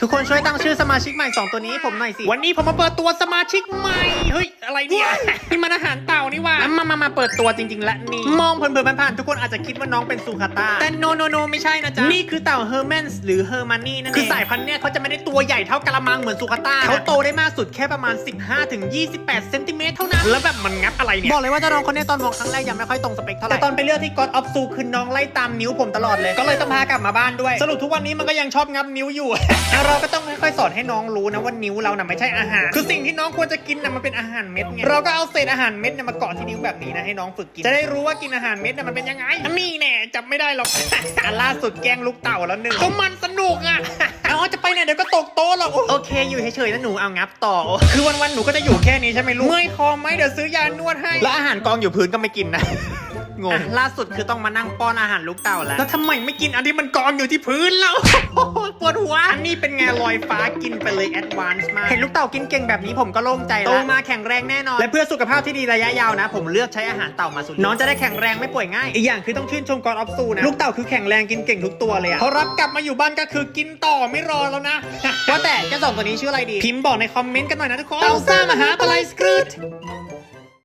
ทุกคนช่วยตั้งชื่อสมาชิกใหม่ 2 ตัวนี้ให้ผมหน่อยสิ วันนี้ผมมาเปิดตัวสมาชิกใหม่ เฮ้ย อะไรเนี่ย นี่มันอาหารเต่า นี่ว่ามามามาเปิดตัวจริง ๆ และนี่ มองเผินๆผ่านๆทุกคนอาจจะคิดว่าน้องเป็นซูคาตาแต่โนโนโนไม่ใช่นะจ๊ะ นี่คือเต่าเฮอร์แมนส์หรือเฮอร์มานี่นั่นเอง คือสายพันธุ์เนี่ยเขาจะไม่ได้ตัวใหญ่เท่ากะละมังเหมือนซูคาตาเขาโตได้มากสุดแค่ประมาณ 15-28 เซนติเมตรเท่านั้น แล้วแบบมันงับอะไรเนี่ย บอกเลยว่าเจ้าน้องคนเนี้ตอนมองครั้งแรกยังไม่ค่อยตรงสเปคเท่าไหร่ แต่ตอนไปเลือกที่ God of Zoo คือน้องไล่ตามนิ้วผมตลอดเลย ก็เลยต้องพากลับมาบ้านด้วย สรุปทุกวันนี้มันก็ยังชอบงับนิ้วอยู่ เราก็ต้องค่อยๆสอนให้น้องรู้นะว่านิ้วเราน่ะไม่ใช่อาหาร คือสิ่งที่น้องควรจะกินน่ะมันเป็นอาหารเม็ดไง เราก็เอาเศษอาหารเม็ดเนี่ยมาเกาะที่นิ้วแบบนี้นะให้น้องฝึกกิน จะได้รู้ว่ากินอาหารเม็ดน่ะมันเป็นยังไงนี่แน่จับไม่ได้หรอกอันล่าสุดแกล้งลูกเต่าแล้วหนึ่งก็มันสนุกอะเอาจะ โต๊ะหรอกโอเคอยู่เฉยๆนะหนูเอางับต่อ คือวันๆหนูก็จะอยู่แค่นี้ใช่ไหมลูกเมื่อยคอไหมเดี๋ยวซื้อยานวดให้ แล้วอาหารกองอยู่พื้นก็ไม่กินนะงงล่าสุดคือต้องมานั่งป้อนอาหารลูกเต่าแล้วแล้วทำไมไม่กินอันที่มันกองอยู่ที่พื้นแล้วปวดหัวอันนี้เป็นไงลอยฟ้ากินไปเลยแอดวานซ์มากเห็นลูกเต่ากินเก่งแบบนี้ผมก็โล่งใจแล้วโตมาแข็งแรงแน่นอน และเพื่อสุขภาพที่ดีระยะยาวนะ ผมเลือกใช้อาหารเต่ามาสุดน้องจะได้แข็งแรงไม่ป่วยง่ายอีกอย่างคือต้องชื่นชมกอดออฟซูนะลูกเต่าคือแข็งแรงกินเก่งทุกตัวเลยอะพอรับกลับมาอยู่บ้านก็คือกินต่อไม่รอแล้วนะว่าแต่เจ้าสองตัวนี้ชื่ออะไรดี พิมพ์บอกในคอมเมนต์กันหน่อยนะทุกคนเต่าซ่ามหาปลายสกรูต